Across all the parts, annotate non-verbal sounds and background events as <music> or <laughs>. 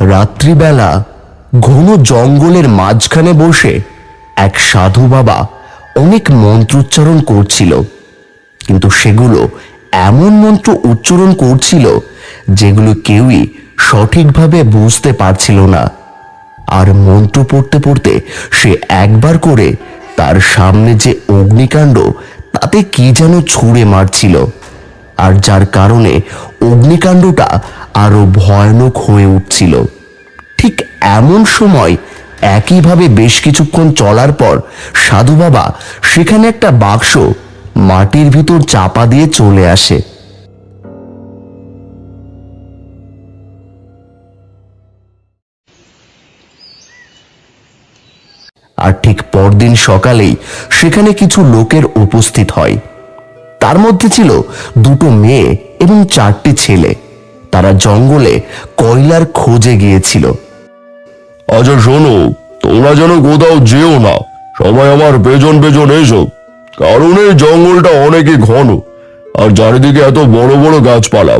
রাত্রিবেলা ঘন জঙ্গলের মাঝখানে বসে এক সাধু বাবা অনেক মন্ত্রোচ্চারণ করছিল। কিন্তু সেগুলো এমন মন্ত্র উচ্চারণ করছিল যেগুলো কেউই সঠিকভাবে বুঝতে পারছিল না। আর মন্ত্র পড়তে পড়তে সে একবার করে তার সামনে যে অগ্নিকাণ্ড, তাতে কি যেন ছুঁড়ে মারছিল। আর যার কারণে অগ্নিকাণ্ডটা আরও ভয়ানক হয়ে উঠছিল। ঠিক এমন সময় একইভাবে বেশ কিছুক্ষণ চলার পর সাধু বাবা সেখানে একটা বাক্স মাটির ভিতর চাপা দিয়ে চলে আসে। আর ঠিক পরদিন সকালেই সেখানে কিছু লোকের উপস্থিত হয়। তার মধ্যে ছিল দুটো মেয়ে এবং চারটি ছেলে। তারা জঙ্গলে কয়লার খোঁজে গিয়েছিল। আচ্ছা শোনো, তোমরা যেন কোথাও যেও না। সবাই আমার পেছন পেছন এসো। কারণ এই জঙ্গলটা অনেকই ঘন, আর চারিদিকে এত বড় বড় গাছপালা।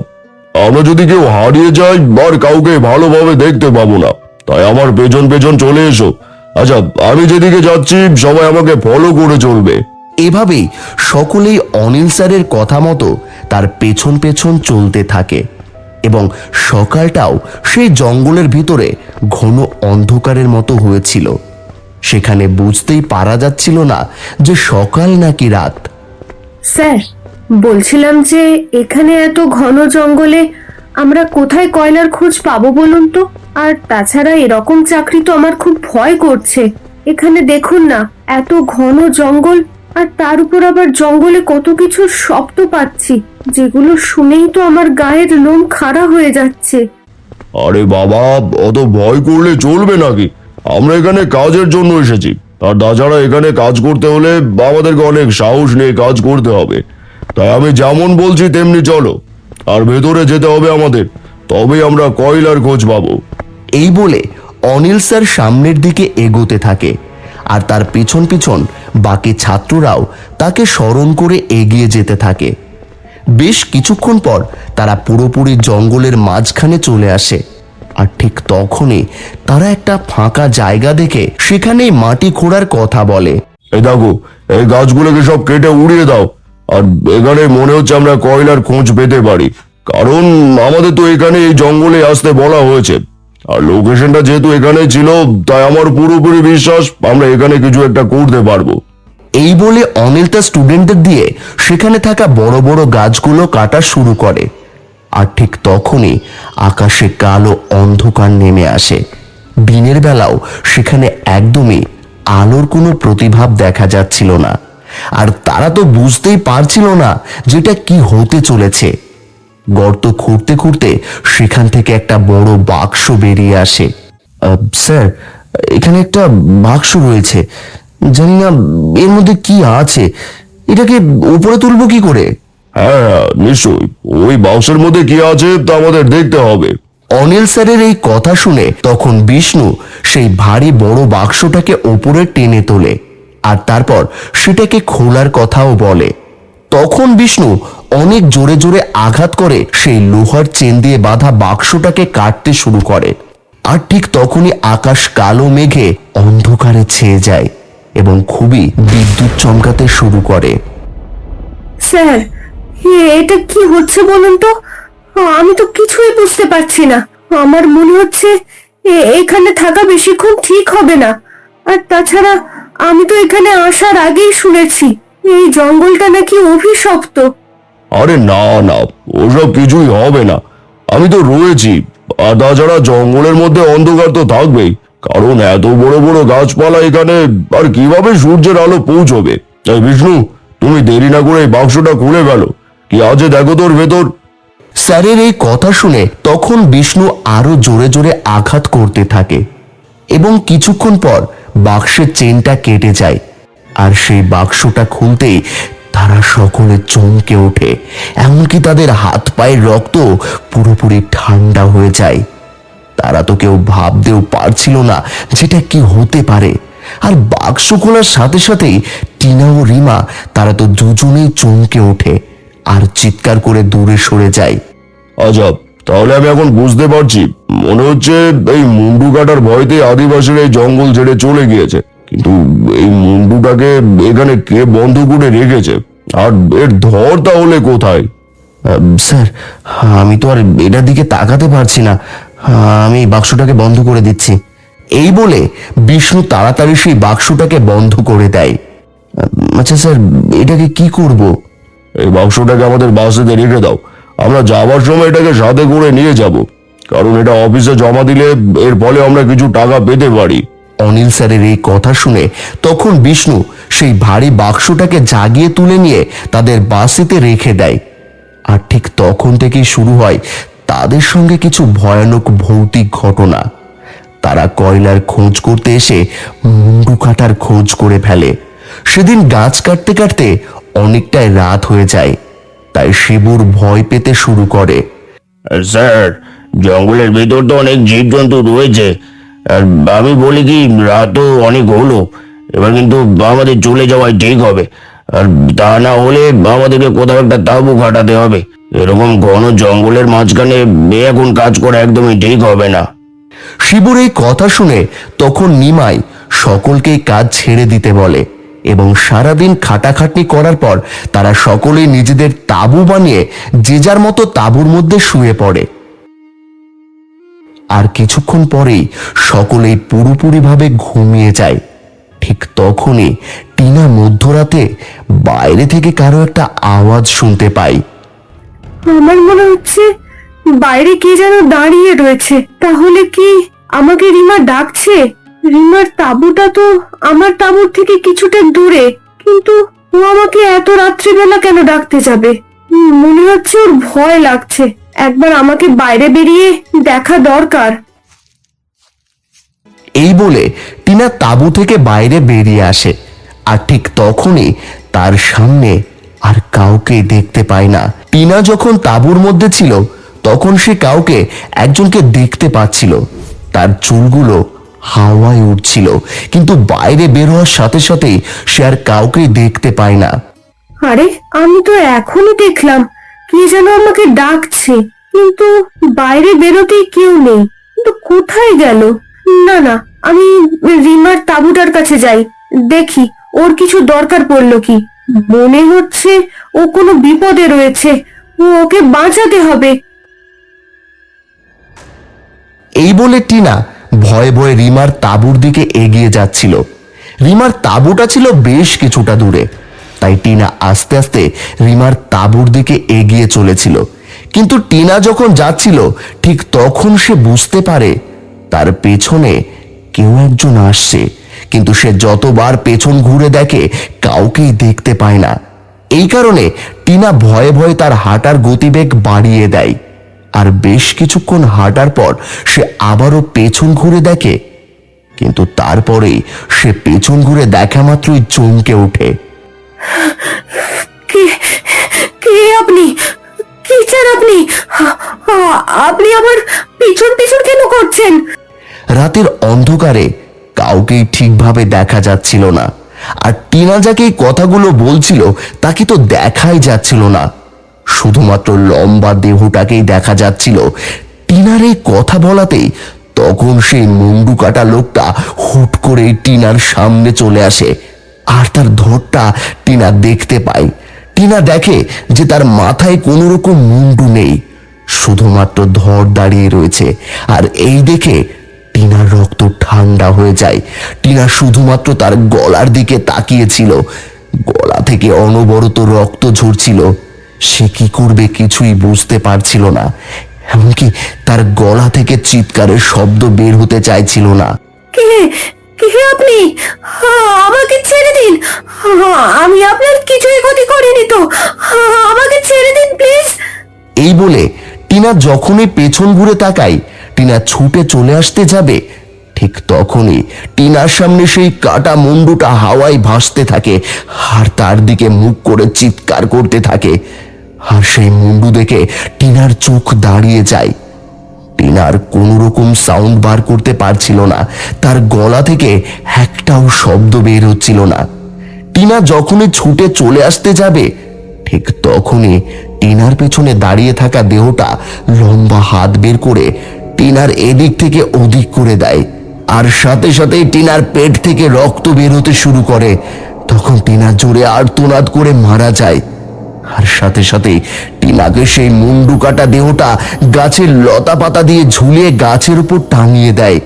আমরা যদি কেউ হারিয়ে যাই, আর কাউকে ভালোভাবে দেখতে পাবো না। তাই আমার পেছন পেছন চলে এসো। আচ্ছা আমি যেদিকে যাচ্ছি, সবাই আমাকে ফলো করে চলবে। এভাবেই সকলেই অনিল স্যারের কথা মতো তার পেছন পেছন চলতে থাকে এবং সকালটাও সেই জঙ্গলের ভিতরে ঘন অন্ধকারের মতো হয়েছিল। সেখানে বুঝতেই পারা যাচ্ছিল না যে সকাল নাকি রাত। স্যার, বলছিলাম যে এখানে এত ঘন জঙ্গলে আমরা কোথায় কয়লার খোঁজ পাবো বলুন তো? আর তাছাড়া এরকম চাকরি তো আমার খুব ভয় করছে। এখানে দেখুন না, এত ঘন জঙ্গল আর তার উপর আবার জঙ্গলে কত কিছু শব্দ পাচ্ছি যেগুলো শুনেই তো আমার গায়ের লোম খাড়া হয়ে যাচ্ছে। আরে বাবা অত ভয় করলে চলবে নাকি? আমরা এখানে কাজের জন্য এসেছি। আর তাছাড়া এখানে কাজ করতে হলে আমাদেরকে অনেক সাহস নিয়ে কাজ করতে হবে। তাই আমি যেমন বলছি তেমনি চলো। আর ভেতরে যেতে হবে আমাদের। তবে আমরা কয়লার খোঁজ পাবো। এই বলে অনিল স্যার সামনের দিকে এগোতে থাকে। আর তার পিছন পিছন বাকি ছাত্ররাও তাকে স্মরণ করে এগিয়ে যেতে থাকে। বেশ কিছুক্ষণ পর তারা পুরোপুরি জঙ্গলের মাঝখানে চলে আসে। আর ঠিক তখনই তারা একটা ফাঁকা জায়গা দেখে সেখানেই মাটি খোঁড়ার কথা বলে। এই দেখো, এই গাছগুলোকে সব কেটে উড়িয়ে দাও। আর এখানে মনে হচ্ছে আমরা কয়লার খোঁজ পেতে পারি। কারণ আমাদের তো এখানে এই জঙ্গলে আসতে বলা হয়েছে। আর লোকেশনটা যেহেতু এখানে ছিল, তাই আমার পুরোপুরি বিশ্বাস আমরা এখানে কিছু একটা করতে পারব। এই বলে অনিল তার স্টুডেন্টদের দিয়ে সেখানে থাকা বড় বড় গাছগুলো কাটা শুরু করে। আর ঠিক তখনই আকাশে কালো অন্ধকার নেমে আসে। দিনের বেলাও সেখানে একদমই আলোর কোনো প্রতিভাব দেখা যাচ্ছিল না। আর তারা তো বুঝতেই পারছিল না যেটা কি হতে চলেছে। গর্ত খুঁড়তে খুঁড়তে সেখান থেকে একটা বড় বাক্স বেরিয়ে আসে। স্যার, এখানে একটা বাক্স রয়েছে। জানি না এর মধ্যে কি আছে? এটাকে উপরে তুলবো কি করে? হ্যাঁ হ্যাঁ নিশ্চয়ই। ওই বাক্সের মধ্যে কি আছে তা আমাদের দেখতে হবে। অনিল স্যারের এই কথা শুনে তখন বিষ্ণু সেই ভারী বড় বাক্সটাকে ওপরে টেনে তোলে আর তারপর সেটাকে খোলার কথাও বলে। তখন বিষ্ণু অনেক জোরে জোরে আঘাত করে সেই লোহার চেন দিয়ে বাঁধা বাক্সটাকে কাটতে শুরু করে। আর ঠিক তখনই আকাশ কালো মেঘে অন্ধকারে ছেয়ে যায়। এবং খুবই বিদ্যুৎ চমকাতে শুরু করে। স্যার এটা কি হচ্ছে বলুন তো? আমি তো কিছুই বুঝতে পারছি না। আমার মনে হচ্ছে এখানে থাকা বেশিক্ষণ ঠিক হবে না। আর তাছাড়া আমি তো এখানে আসার আগেই শুনেছি এই জঙ্গলটা নাকি অভিশপ্ত। আরে না না ওসব কিছুই হবে না। আমি তো রয়েছি আর তাছাড়া জঙ্গলের মধ্যে অন্ধকার তো থাকবেই। কারণ এত বড় বড় গাছপালা এখানে, আর কীভাবে সূর্যের আলো পৌঁছবে? তাই বিষ্ণু, তুমি দেরি না করে এই বাক্সটা খুলে গেল কি আছে দেখো তোর ভেতর? স্যারের এই কথা শুনে তখন বিষ্ণু আরও জোরে জোরে আঘাত করতে থাকে এবং কিছুক্ষণ পর বাক্সের চেনটা কেটে যায় আর সেই বাক্সটা খুলতেই তারা সকলে চমকে ওঠে, এমনকি তাদের হাত পায়ের রক্ত পুরোপুরি ঠান্ডা হয়ে যায়। তারা তো কেউ ভাবতেও পারছিল না যেটা কি হতে পারে। আর বাক্স খোলার সাথে সাথেই টিনা ও রিমা তারা তো দুজনেই চমকে ওঠে আর চিৎকার করে দূরে সরে যায়। আচ্ছা তাহলে আমি এখন বুঝতে পারছি। মনে হচ্ছে এই মুন্ডু কাটার ভয়তে আদিবাসীরা এই জঙ্গল ছেড়ে চলে গিয়েছে। কিন্তু এই মুন্ডুটাকে এখানে কে বন্ধ করে রেখেছে? আর এর ধর তাহলে কোথায়? স্যার আমি তো আর এটার দিকে তাকাতে পারছি না। আমি বাক্সটাকে বন্ধ করে দিচ্ছি। এই বলে বিষ্ণু তাড়াতাড়ি সেই বাক্সটাকে বন্ধ করে দেয়। আচ্ছা স্যার এটাকে কি করব? এই বাক্সটাকে আমাদের বাসেতে রেখে দাও। আমরা যাওয়ার সময় এটাকে সাথে করে নিয়ে যাব। কারণ এটা অফিসে জমা দিলে এর ফলে আমরা কিছু টাকা পেতে পারি। অনিল স্যারের এই কথা শুনে তখন বিষ্ণু সেই ভারী বাক্সটাকে জাগিয়ে তুলে নিয়ে তাদের বাসেতে রেখে দেয়। আর ঠিক তখন থেকেই শুরু হয় তাদের সঙ্গে কিছু ভয়ানক ভৌতিক ঘটনা। তারা কয়লার খোঁজ করতে এসে মুন্ডু কাটার খোঁজ করে ফেলে। সেদিন গাছ কাটতে কাটতে অনেকটাই রাত হয়ে যায়, তাই শিবুর ভয় পেতে শুরু করে। স্যার, জঙ্গলের ভিতর তো অনেক জীবজন্তু রয়েছে। আর আমি বলি কি, রাতও অনেক হলো। এবার কিন্তু আমাদের চলে যাওয়াই ঠিক হবে। আর তা না হলে আমাদেরকে কোথাও একটা তাঁবু খাটাতে হবে। এরকম ঘন জঙ্গলের মাঝখানে এখন কাজ করা একদমই ঠিক হবে না। শিবুর এই কথা শুনে তখন নিমাই সকলকেই কাজ ছেড়ে দিতে বলে এবং সারাদিন খাটাখাটনি করার পর তারা সকলেই নিজেদের তাঁবু বানিয়ে যে যার মতো তাঁবুর মধ্যে শুয়ে পড়ে। আর কিছুক্ষণ পরেই সকলেই পুরোপুরিভাবে ঘুমিয়ে যায়। ঠিক তখনই টিনা মধ্যরাতে বাইরে থেকে কারও একটা আওয়াজ শুনতে পায়। আমার মনে হচ্ছে বাইরে কে যেন দাঁড়িয়ে রয়েছে। তাহলে কি আমাকে রিমা ডাকছে? রিমার তাঁবুটা তো আমার তাঁবুর থেকে কিছুটা দূরে, কিন্তু ও আমাকে এত রাত্রিবেলা কেন ডাকতে যাবে? মনে হচ্ছে ওর ভয় লাগছে। একবার আমাকে বাইরে বেরিয়ে দেখা দরকার। এই বলে টিনা তাঁবু থেকে বাইরে বেরিয়ে আসে, আর ঠিক তখনই তার সামনে আর কাউকে দেখতে পায় না। টিনা যখন তাঁবুর মধ্যে ছিল, তখন সে কাউকে, একজনকে দেখতে পাচ্ছিল। তার চুলগুলো হাওয়ায় উঠছিল কিন্তু বাইরে বের হওয়ার সাথে সাথেই সে আর কাউকে দেখতে পায় না। আরে, আমি তো এখনই দেখলাম, কে যেন আমাকে ডাকছে, কিন্তু বাইরে বেরোতেই কেউ নেই। কিন্তু কোথায় গেল? না না, আমি রিমার তাবুটার কাছে যাই, দেখি, ওর কিছু দরকার পড়ল কি। মনে হচ্ছে ও কোনো বিপদে রয়েছে। ও ওকে বাঁচাতে হবে। এই বলে টিনা ভয়ে ভয়ে রিমার তাঁবুর দিকে এগিয়ে যাচ্ছিল। রিমার তাঁবুটা ছিল বেশ কিছুটা দূরে। তাই টিনা আস্তে আস্তে রিমার তাঁবুর দিকে এগিয়ে চলেছিল। কিন্তু টিনা যখন যাচ্ছিল, ঠিক তখন সে বুঝতে পারে তার পেছনে কেউ একজন আসছে। কিন্তু সে যতবার পেছন ঘুরে দেখে কাউকেই দেখতে পায় না। এই কারণে টিনা ভয়ে ভয়ে তার হাঁটার গতিবেগ বাড়িয়ে দেয়। আর বেশ কিছুক্ষণ হাঁটার পর সে আবারও পেছন ঘুরে দেখে কিন্তু তারপরেই সে পেছন ঘুরে দেখা মাত্রই চমকে ওঠে। কে কে আপনি? কি চান আপনি? আপনি আমার পিছন পিছন কেন করছেন? রাতের অন্ধকারে কাউকেই ঠিকভাবে দেখা যাচ্ছিল না। আর টিনা যাকে এই কথাগুলো বলছিল, তাকে তো দেখাই যাচ্ছিল না। শুধুমাত্র লম্বা দেহটাকেই দেখা যাচ্ছিল। টিনার এই কথা বলাতেই তখন সেই মুন্ডু কাটা লোকটা হুট করে টিনার সামনে চলে আসে। আর তার ধরটা টিনা দেখতে পায়। টিনা দেখে যে তার মাথায় কোনো রকম মুন্ডু নেই। শুধুমাত্র ধর দাঁড়িয়ে রয়েছে। আর এই দেখে টিনার রক্ত ঠান্ডা হয়ে যায়। টিনা শুধুমাত্র তার গলার দিকে তাকিয়েছিল। গলা থেকে অনবরত রক্ত ঝরছিল। সে কি করবে কিছুই বুঝতে পারছিল না। এমনকি তার গলা থেকে চিৎকারের শব্দ বের হতে চাইছিল না। কে? কে আপনি? আ, আমাকে ছেড়ে দিন। আ, আমি আপনার কিছুই ক্ষতি করিনি তো। আ, আমাকে ছেড়ে দিন প্লিজ। এই বলে টিনা যখনই পেছন ঘুরে তাকায় টিনা ছুটে চলে আসতে যাবে। ঠিক তখনই টিনার সামনে সেই কাটা মুন্ডুটা হাওয়ায় ভাসতে থাকে আর তার দিকে মুখ করে চিৎকার করতে থাকে। আর সেই মুন্ডু দেখে টিনার চোখ দাঁড়িয়ে যায়। টিনার কোনো রকম সাউন্ড বার করতে পারছিল না। তার গলা থেকে একটাও শব্দ বের হচ্ছিল না। টিনা যখনই ছুটে চলে আসতে যাবে, ঠিক তখনই টিনার পেছনে দাঁড়িয়ে থাকা দেহটা লম্বা হাত বের করে টিনার এদিক থেকে ওদিক করে দেয়। আর সাথে সাথেই টিনার পেট থেকে রক্ত বের হতে শুরু করে। তখন টিনা জোরে আর্তনাদ করে মারা যায়। আর সাথে সাথে টিনাকে সেই মুন্ডু কাটা দেহটা গাছের লতা পাতা দিয়ে ঝুলিয়ে গাছের উপর টাঙিয়ে দেয়।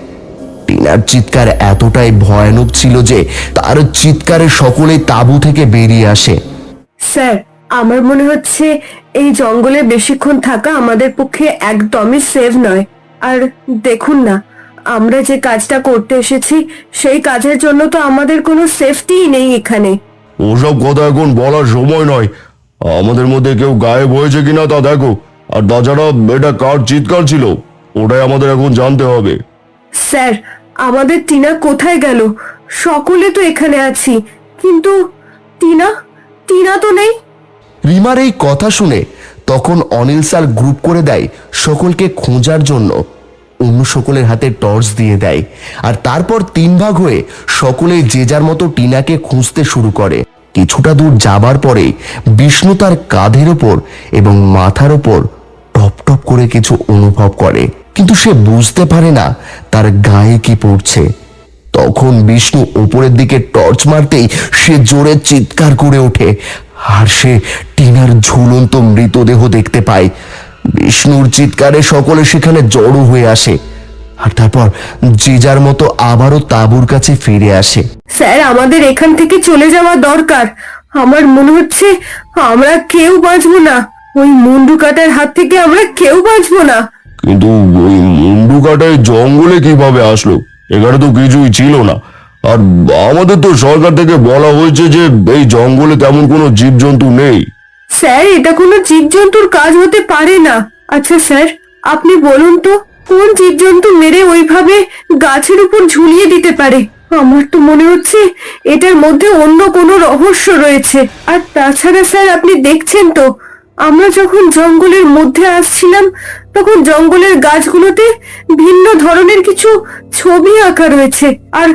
টিনার চিৎকার এতটাই ভয়ানক ছিল যে তার চিৎকারে সকলে তাঁবু থেকে বেরিয়ে আসে। স্যার, আমার মনে হচ্ছে এই জঙ্গলে বেশিক্ষণ থাকা আমাদের পক্ষে একদমই সেভ নয়। আর দেখুন না আমরা যে কাজটা করতে এসেছি সেই কাজের জন্য তো আমাদের কোনো সেফটিই নেই এখানে। ওসব কথা এখন বলার সময় নয়। আমাদের মধ্যে কেউ গায়েব হয়েছে কিনা তা দেখো। আর তাছাড়া এটা কার চিৎকার ছিল ওটাই আমাদের এখন জানতে হবে। স্যার আমাদের টিনা কোথায় গেল? সকলে তো এখানে আছি কিন্তু টিনা টিনা তো নেই। রিমার এই কথা শুনে তখন অনিল স্যার গ্রুপ করে দেয় সকলকে খোঁজার জন্য। অন্য সকলের হাতে টর্চ দিয়ে দেয়। আর তারপর তিন ভাগ হয়ে সকলে যে যার মতো টিনাকে খুঁজতে শুরু করে। কিছুটা দূর যাবার পরে বিষ্ণু তার কাঁধের ওপর এবং মাথার ওপর টপ টপ করে কিছু অনুভব করে। কিন্তু সে বুঝতে পারে না তার গায়ে কি পড়ছে। তখন বিষ্ণু উপরের দিকে টর্চ মারতেই সে জোরে চিৎকার করে ওঠে। আর সে টিনার ঝুলন্ত মৃতদেহ দেখতে পায়। বিষ্ণুর চিৎকারে সকলে সেখানে জড়ো হয়ে আসে। আর তারপর যে যার মতো আবারও তাঁবুর কাছে ফিরে আসে। স্যার আমাদের এখান থেকে চলে যাওয়া দরকার। আমার মনে হচ্ছে আমরা কেউ বাঁচবো না। ওই মুন্ডু কাটার হাত থেকে আমরা কেউ বাঁচবো না। কিন্তু ওই মুন্ডু কাটায় জঙ্গলে কীভাবে আসলো? এখানে তো কিছুই ছিল না। আর আমাদের তো সরকার থেকে বলা হয়েছে যে এই জঙ্গলে তেমন কোনো জীবজন্তু নেই। স্যার, এটা কোনো জীবজন্তুর কাজ হতে পারে না। আচ্ছা স্যার, আপনি বলুন তো, কোন জীবজন্তু মেরে ওইভাবে গাছের উপর ঝুলিয়ে দিতে পারে? আমার তো মনে হচ্ছে এটার মধ্যে অন্য কোনো রহস্য রয়েছে। আর তাছাড়া স্যার, আপনি দেখছেন তো, আমরা যখন জঙ্গলের মধ্যে আসছিলাম, তখন জঙ্গলের গাছগুলোতে ভিন্ন ধরনের কিছু ছবি আঁকা রয়েছে। আর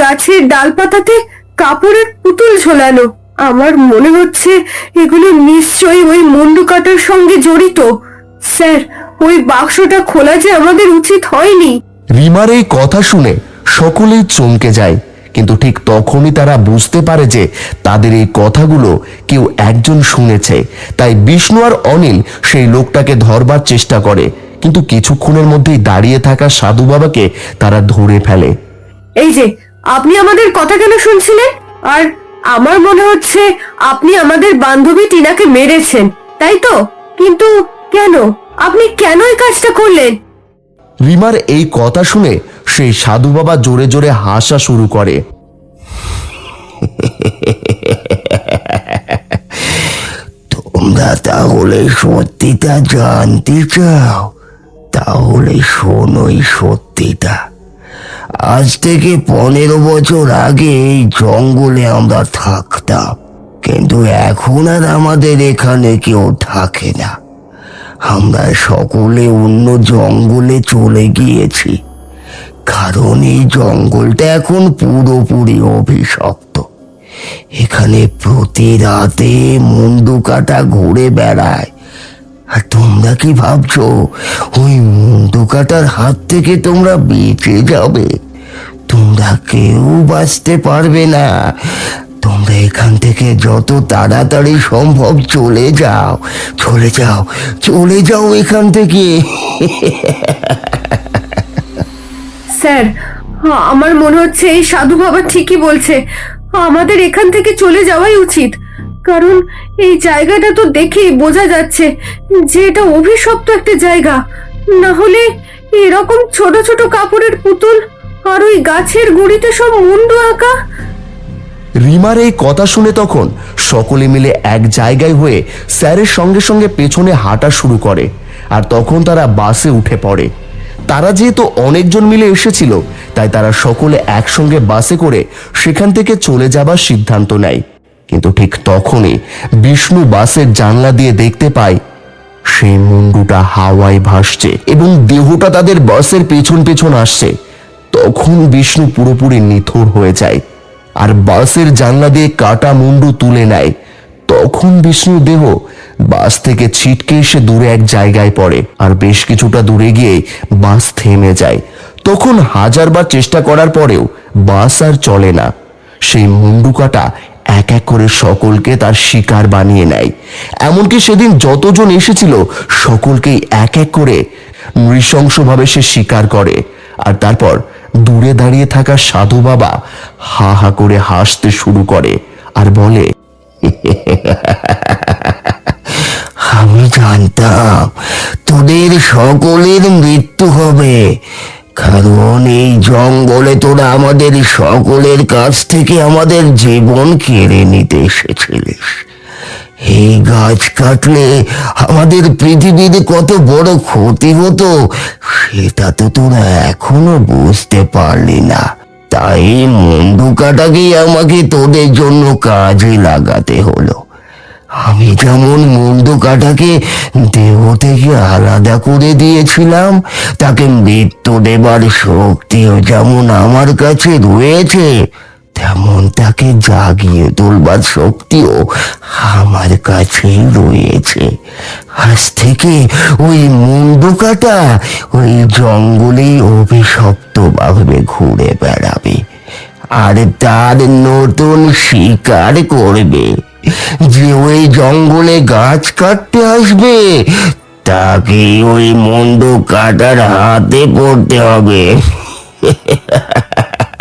গাছের ডালপাতাতে কাপড়ের পুতুল ঝোলানো। আমার মনে হচ্ছে এগুলো নিশ্চয়ই ওই মুন্ডু কাটার সঙ্গে জড়িত। স্যার ওই বাক্সটা খোলা যে আমাদের উচিত হয়নি। রিমার এই কথা শুনে সকলেই চমকে যায় কিন্তু ঠিক তখনই তারা বুঝতে পারে যে তাদের এই কথাগুলো কেউ একজন শুনেছে। তাই বিষ্ণু আর অনিল সেই লোকটাকে ধরবার চেষ্টা করে কিন্তু কিছুক্ষণের মধ্যেই দাঁড়িয়ে থাকা সাধু বাবাকে তারা ধরে ফেলে। এই যে আপনি আমাদের কথা কেন শুনছিলেন? আর আমার মনে হচ্ছে আপনি আমাদের বান্ধবী টিনাকে মেরেছেন তাই তো? কিন্তু কেন? আপনি কেন এই কাজটা করলেন? রিমার এই কথা শুনে সেই সাধু বাবা জোরে জোরে হাসা শুরু করে। তোমরা তাহলে সত্যিটা জানতে চাও। তাহলে শোনোই সত্যিটা। আজ থেকে পনেরো বছর আগে এই জঙ্গলে আমরা থাকতাম। কিন্তু এখন আর আমাদের এখানে কেউ থাকে না। আমরা সকলে অন্য জঙ্গলে চলে গিয়েছি। কারণ এই জঙ্গলটা এখন পুরোপুরি অভিশপ্ত। এখানে প্রতি রাতে মুন্ডু কাটা ঘুরে বেড়ায়। আর তোমরা কি ভাবছ? ওই মুন্ডু কাটার হাত থেকে তোমরা বেঁচে যাবে। তোমরা কেউ বাঁচতে পারবে না। তোমরা এখান থেকে যত তাড়াতাড়ি সম্ভব চলে যাও। চলে যাও চলে যাও এখান থেকে। স্যার, আমার মনে হচ্ছে এই সাধু বাবা ঠিকই বলছে। আমাদের এখান থেকে চলে যাওয়াই উচিত। কারণ এই জায়গাটা তো দেখেই বোঝা যাচ্ছে যে এটা অভিশপ্ত একটা জায়গা। না হলে এরকম ছোট ছোট কাপড়ের পুতুল আর ওই গাছের গুড়িতে সব মুন্ডু আঁকা? রিমার এই কথা শুনে তখন সকলে মিলে এক জায়গায় হয়ে স্যারের সঙ্গে সঙ্গে পেছনে হাঁটা শুরু করে আর তখন তারা বাসে উঠে পড়ে। তারা যেহেতু অনেকজন মিলে এসেছিল, তাই তারা সকলে একসঙ্গে বাসে করে সেখান থেকে চলে যাবার সিদ্ধান্ত নেয়। কিন্তু ঠিক তখনই বিষ্ণু বাসের জানলা দিয়ে দেখতে পায় সেই মুন্ডুটা হাওয়ায় ভাসছে এবং দেহটা তাদের বাসের পেছন পেছন আসছে। তখন বিষ্ণু পুরোপুরি নিথর হয়ে যায় আর বাসের জানলা দিয়ে কাটা মুন্ডু তুলে নেয়। তখন বিষ্ণুর দেহ বাস থেকে ছিটকে এসে দূরে এক জায়গায় পড়ে আর বেশ কিছুটা দূরে গিয়ে বাস থেমে যায়। তখন হাজারবার চেষ্টা করার পরেও বাস আর চলে না। সেই মুন্ডুকাটা এক এক করে সকলকে তার শিকার বানিয়ে নেয়। এমনকি সেদিন যতজন এসেছিল, সকলকেই এক এক করে নৃশংসভাবে সে শিকার করে। আর তারপর দূরে দাঁড়িয়ে থাকা সাধু বাবা হা হা করে হাসতে শুরু করে আর বলে, আমি জানতাম তোদের সকলের মৃত্যু হবে। কারণ এই জঙ্গলে তোরা আমাদের সকলের কাছ থেকে আমাদের জীবন কেড়ে নিতে এসেছিলিস। এই গাছ কাটলে আমাদের পৃথিবীতে কত বড় ক্ষতি হতো, সেটা তো তোরা এখনও বুঝতে পারলি না। তাই মন্ডুকাটাকেই আমাকে তোদের জন্য কাজে লাগাতে হলো। আমি যেমন মুন্ডু কাটাকে দেহ থেকে আলাদা করে দিয়েছিলাম, তাকে মৃত্যু দেবার শক্তিও যেমন আমার কাছে রয়েছে, তেমন তাকে জাগিয়ে তোলবার শক্তিও আমার কাছেই রয়েছে। আজ থেকে ওই মুন্ডু কাটা ওই জঙ্গলেই অভিশপ্ত ভাবে ঘুরে বেড়াবে, আর তার নতুন শিকার করবে। যে ওই জঙ্গলে গাছ কাটতে আসবে তাকে ওই মন্ড কাটার হাতে পড়তে হবে। <laughs>